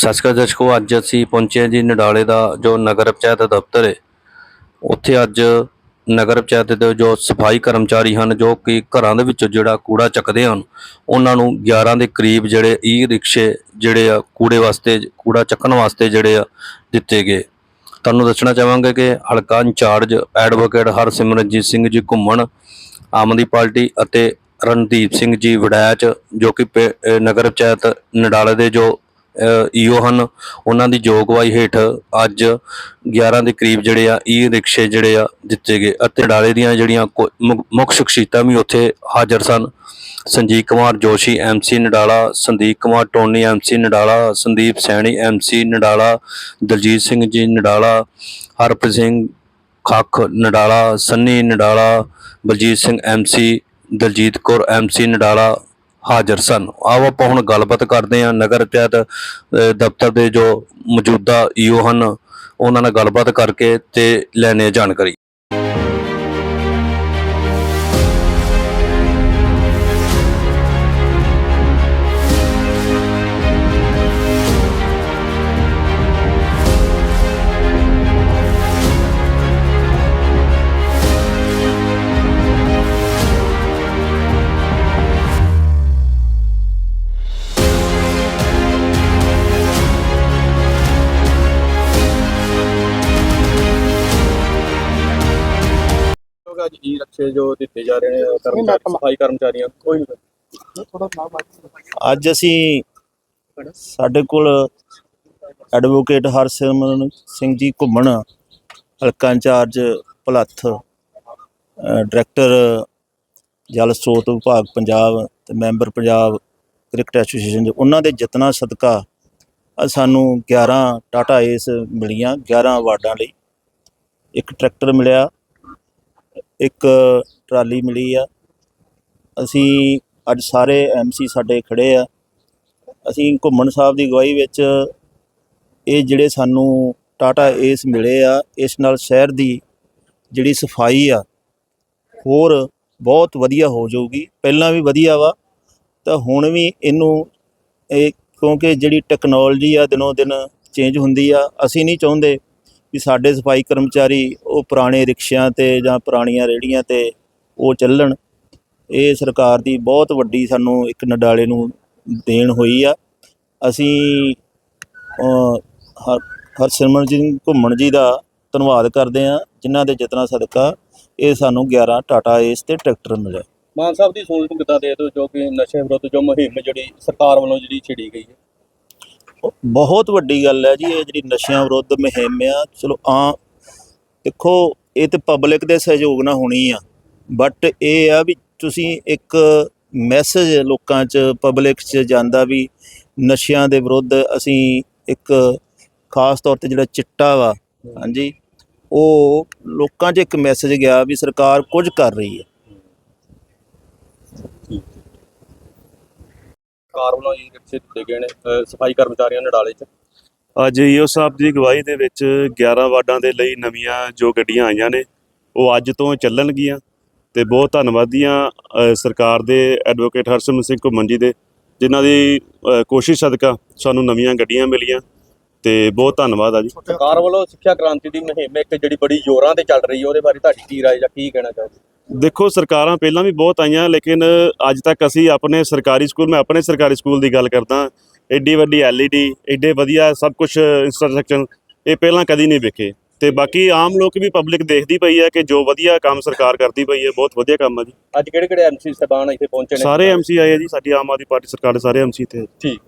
ਸਤਿ ਸ਼੍ਰੀ ਅਕਾਲ ਦਰਸ਼ਕੋ ਅੱਜ ਅਸੀਂ ਪਹੁੰਚੇ ਜੀ ਨਡਾਲੇ ਦਾ ਜੋ ਨਗਰ ਪੰਚਾਇਤ ਦਫ਼ਤਰ ਹੈ। ਉੱਥੇ ਅੱਜ ਨਗਰ ਪੰਚਾਇਤ ਦੇ ਜੋ ਸਫ਼ਾਈ ਕਰਮਚਾਰੀ ਹਨ, ਜੋ ਕਿ ਘਰਾਂ ਦੇ ਵਿੱਚੋਂ ਜਿਹੜਾ ਕੂੜਾ ਚੱਕਦੇ ਹਨ, ਉਹਨਾਂ ਨੂੰ 11 ਦੇ ਕਰੀਬ ਜਿਹੜੇ ਈ ਰਿਕਸ਼ੇ ਜਿਹੜੇ ਆ, ਕੂੜੇ ਵਾਸਤੇ, ਕੂੜਾ ਚੱਕਣ ਵਾਸਤੇ ਜਿਹੜੇ ਆ ਦਿੱਤੇ ਗਏ। ਤੁਹਾਨੂੰ ਦੱਸਣਾ ਚਾਹਾਂਗੇ ਕਿ ਹਲਕਾ ਇੰਚਾਰਜ ਐਡਵੋਕੇਟ ਹਰਸਿਮਰਨਜੀਤ ਸਿੰਘ ਜੀ ਘੁੰਮਣ, ਆਮ ਆਦਮੀ ਪਾਰਟੀ ਅਤੇ ਰਣਦੀਪ ਸਿੰਘ ਜੀ ਵੜੈਚ ਜੋ ਕਿ ਪੇ- ਨਗਰ ਪੰਚਾਇਤ ਨਡਾਲੇ ਦੇ ਜੋ ਈਓ ਹਨ। ਉਹਨਾਂ ਦੀ ਜੋਗਵਾਈ ਹੇਠ ਅੱਜ 11 ਦੇ ਕਰੀਬ ਜਿਹੜੇ ਆ, ਈ ਰਿਕਸ਼ੇ ਜਿਹੜੇ ਆ, ਦਿੱਤੇ ਗਏ ਅਤੇ ਨਡਾਲੇ ਦੀਆਂ ਜਿਹੜੀਆਂ ਕੋ- ਮੁੱਖ ਮੁੱਖ ਸ਼ਖਸੀਅਤਾਂ ਵੀ ਉੱਥੇ ਹਾਜ਼ਰ ਸਨ। Sanjeet Kumar Joshi MC Nadala, Sandeep Kumar Tony MC Nadala, Sandeep Saini MC Nadala, Daljeet Singh ji Nadala, Harpreet Singh Khakh Nadala, Sunny Nadala, Baljeet Singh MC Daljeet Kaur MC Nadala ਹਾਜ਼ਰ ਸਨ। ਆਓ ਆਪਾਂ ਹੁਣ ਗੱਲਬਾਤ ਕਰਦੇ ਹਾਂ ਨਗਰ ਪੰਚਾਇਤ ਦਫ਼ਤਰ ਦੇ ਜੋ ਮੌਜੂਦਾ ਈਓ ਹਨ, ਉਹਨਾਂ ਨਾਲ ਗੱਲਬਾਤ ਕਰਕੇ ਤੇ ਲੈਣੇ ਜਾਣਕਾਰੀ। ਕਿਉਂਕਿ ਅੱਜ ਈ ਰੱਖੇ ਜੋ ਦਿੱਤੇ ਜਾ ਰਹੇ ਨੇ ਕਰਮਚਾਰੀ ਸਫ਼ਾਈ ਕਰਮਚਾਰੀਆਂ ਕੋਈ ਨਹੀਂ। ਅੱਜ ਅਸੀਂ ਸਾਡੇ ਕੋਲ ਐਡਵੋਕੇਟ ਹਰਸਿਮਰਨ ਸਿੰਘ ਜੀ ਘੁੰਮਣ ਹਲਕਾ ਇੰਚਾਰਜ ਭਲੱਥ ਡਾਇਰੈਕਟਰ ਜਲ ਸਰੋਤ ਵਿਭਾਗ ਪੰਜਾਬ ਤੇ ਮੈਂਬਰ ਪੰਜਾਬ ਕ੍ਰਿਕਟ ਐਸੋਸੀਏਸ਼ਨ ਦੇ ਉਹਨਾਂ ਦੇ ਯਤਨਾਂ ਸਦਕਾ ਸਾਨੂੰ 11 ਟਾਟਾ ਏਸ ਮਿਲੀਆਂ 11 ਵਾਰਡਾਂ ਲਈ। ਇੱਕ ਟਰੈਕਟਰ ਮਿਲਿਆ ਇੱਕ ਟਰਾਲੀ ਮਿਲੀ ਆ। ਅਸੀਂ ਅੱਜ ਸਾਰੇ ਐਮਸੀ ਸਾਡੇ ਖੜੇ ਆ। ਅਸੀਂ ਘੁੰਮਣ ਸਾਹਿਬ ਦੀ ਅਗਵਾਈ ਵਿੱਚ ਇਹ ਜਿਹੜੇ ਸਾਨੂੰ ਟਾਟਾ ਏਸ ਮਿਲੇ ਆ, ਇਸ ਨਾਲ ਸ਼ਹਿਰ ਦੀ ਜਿਹੜੀ ਸਫ਼ਾਈ ਆ, ਹੋਰ ਬਹੁਤ ਵਧੀਆ ਹੋ ਜਾਊਗੀ। ਪਹਿਲਾਂ ਵੀ ਵਧੀਆ ਵਾ, ਤਾਂ ਹੁਣ ਵੀ ਇਹਨੂੰ ਇਹ ਕਿਉਂਕਿ ਜਿਹੜੀ ਟੈਕਨੋਲੋਜੀ ਆ, ਦਿਨੋਂ ਦਿਨ ਚੇਂਜ ਹੁੰਦੀ ਆ। ਅਸੀਂ ਨਹੀਂ ਚਾਹੁੰਦੇ ਵੀ ਸਾਡੇ ਸਫ਼ਾਈ ਕਰਮਚਾਰੀ ਉਹ ਪੁਰਾਣੇ ਰਿਕਸ਼ਿਆਂ ਤੇ ਜਾਂ ਪੁਰਾਣੀਆਂ ਰੇਹੜੀਆਂ ਤੇ ਉਹ ਚੱਲਣ। ਇਹ ਸਰਕਾਰ ਦੀ ਬਹੁਤ ਵੱਡੀ ਸਾਨੂੰ ਇੱਕ ਨਡਾਲੇ ਨੂੰ ਦੇਣ ਹੋਈ ਆ। ਅਸੀਂ ਹਰ, ਹਰਸਿਮਰਨ ਜੀ ਘੁੰਮਣ ਜੀ ਦਾ ਧੰਨਵਾਦ ਕਰਦੇ ਆ ਜਿਨ੍ਹਾਂ ਦੇ ਯਤਨਾਂ ਸਦਕਾ ਇਹ ਸਾਨੂੰ 11 ਟਾਟਾ ਏਸ ਤੇ ਟਰੈਕਟਰ ਮਿਲਿਆ। ਮਾਨ ਸਾਹਿਬ ਦੀ ਸੋਚ ਨੂੰ ਕਿੱਦਾਂ ਦੇ ਦਿਓ ਜੋ ਕਿ ਨਸ਼ੇ ਵਿਰੁੱਧ ਜੋ ਮੁਹਿੰਮ ਜਿਹੜੀ ਸਰਕਾਰ ਵੱਲੋਂ ਜਿਹੜੀ ਛਿੜੀ ਗਈ ਹੈ? ਬਹੁਤ ਵੱਡੀ ਗੱਲ ਹੈ ਜੀ, ਇਹ ਜਿਹੜੀ ਨਸ਼ਿਆਂ ਵਿਰੁੱਧ ਮੁਹਿੰਮ ਆ, ਚਲੋ ਆ ਦੇਖੋ, ਇਹ ਤੇ ਪਬਲਿਕ ਦੇ ਸਹਿਯੋਗ ਨਾਲ ਹੋਣੀ ਆ ਬਟ ਇਹ ਆ ਵੀ ਤੁਸੀਂ ਇੱਕ ਮੈਸੇਜ ਲੋਕਾਂ 'ਚ ਪਬਲਿਕ 'ਚ ਜਾਂਦਾ ਵੀ ਨਸ਼ਿਆਂ ਦੇ ਵਿਰੁੱਧ ਅਸੀਂ ਇੱਕ ਖਾਸ ਤੌਰ ਤੇ ਜਿਹੜਾ ਚਿੱਟਾ ਵਾ, ਹਾਂਜੀ, ਉਹ ਲੋਕਾਂ 'ਚ ਇੱਕ ਮੈਸੇਜ ਗਿਆ ਵੀ ਸਰਕਾਰ ਕੁਝ ਕਰ ਰਹੀ ਹੈ। ਸਰਕਾਰ ਵੱਲੋਂ ਈ ਰਿਕਸ਼ੇ ਦਿੱਤੇ ਗਏ ਨੇ ਅ, ਸਫ਼ਾਈ ਕਰਮਚਾਰੀਆਂ ਨਡਾਲੇ 'ਚ। ਅੱਜ ਈਓ ਸਾਹਿਬ ਦੀ ਅਗਵਾਈ ਦੇ ਵਿੱਚ 11 ਵਾਰਡਾਂ ਦੇ ਲਈ ਨਵੀਆਂ ਜੋ ਗੱਡੀਆਂ ਆਈਆਂ ਨੇ ਉਹ ਅੱਜ ਤੋਂ ਚੱਲਣਗੀਆਂ। ਤੇ ਬਹੁਤ ਧੰਨਵਾਦੀਆਂ ਅ, ਸਰਕਾਰ ਦੇ ਐਡਵੋਕੇਟ ਹਰਸਿਮਰਨ ਸਿੰਘ ਘੁੰਮਣ ਜੀ ਦੇ ਜਿਨ੍ਹਾਂ ਦੀ ਅ, ਕੋਸ਼ਿਸ਼ ਸਦਕਾ ਸਾਨੂੰ ਨਵੀਆਂ ਗੱਡੀਆਂ ਮਿਲੀਆਂ। ਤੇ ਬਹੁਤ ਧੰਨਵਾਦ ਆ ਜੀ। ਸਰਕਾਰ ਵੱਲੋਂ ਸਿੱਖਿਆ ਕ੍ਰਾਂਤੀ ਦੀ ਮੁਹਿੰਮ ਇੱਕ ਜਿਹੜੀ ਬੜੀ ਜ਼ੋਰਾਂ ਤੇ ਚੱਲ ਰਹੀ ਹੈ ਉਹਦੇ ਬਾਰੇ ਤੁਹਾਡੀ ਕੀ ਰਾਏ ਜਾਂ ਕੀ ਕਹਿਣਾ ਚਾਹੋਗੇ? ਦੇਖੋ ਸਰਕਾਰਾਂ ਪਹਿਲਾਂ ਵੀ ਬਹੁਤ ਆਈਆਂ ਲੇਕਿਨ ਅੱਜ ਤੱਕ ਅਸੀਂ ਆਪਣੇ ਸਰਕਾਰੀ ਸਕੂਲ ਮੈਂ ਆਪਣੇ ਸਰਕਾਰੀ ਸਕੂਲ ਦੀ ਗੱਲ ਕਰਦਾ ਐਡੀ ਵੱਡੀ ਐਲਈਡੀ ਐਡੇ ਵਧੀਆ ਸਭ ਕੁਝ ਇੰਫਰਾਸਟ੍ਰਕਚਰ ਇਹ ਪਹਿਲਾਂ ਕਦੀ ਨਹੀਂ ਵੇਖੇ। ਤੇ ਬਾਕੀ ਆਮ ਲੋਕ ਵੀ ਪਬਲਿਕ ਦੇਖਦੀ ਪਈ ਹੈ ਕਿ ਜੋ ਵਧੀਆ ਕੰਮ ਸਰਕਾਰ ਕਰਦੀ ਪਈ ਹੈ ਬਹੁਤ ਵਧੀਆ ਕੰਮ ਹੈ ਜੀ। ਅੱਜ ਕਿਹੜੇ ਕਿਹੜੇ ਐਮਸੀ ਸਾਹਿਬਾਨ ਇੱਥੇ ਪਹੁੰਚੇ ਨੇ? ਸਾਰੇ ਐਮਸੀ ਆਏ ਆ ਜੀ ਸਾਡੀ ਆਮ ਆਦਮੀ ਪਾਰਟੀ ਸਰਕਾਰ ਦੇ ਸਾਰੇ ਐਮਸੀ ਤੇ ਠੀਕ।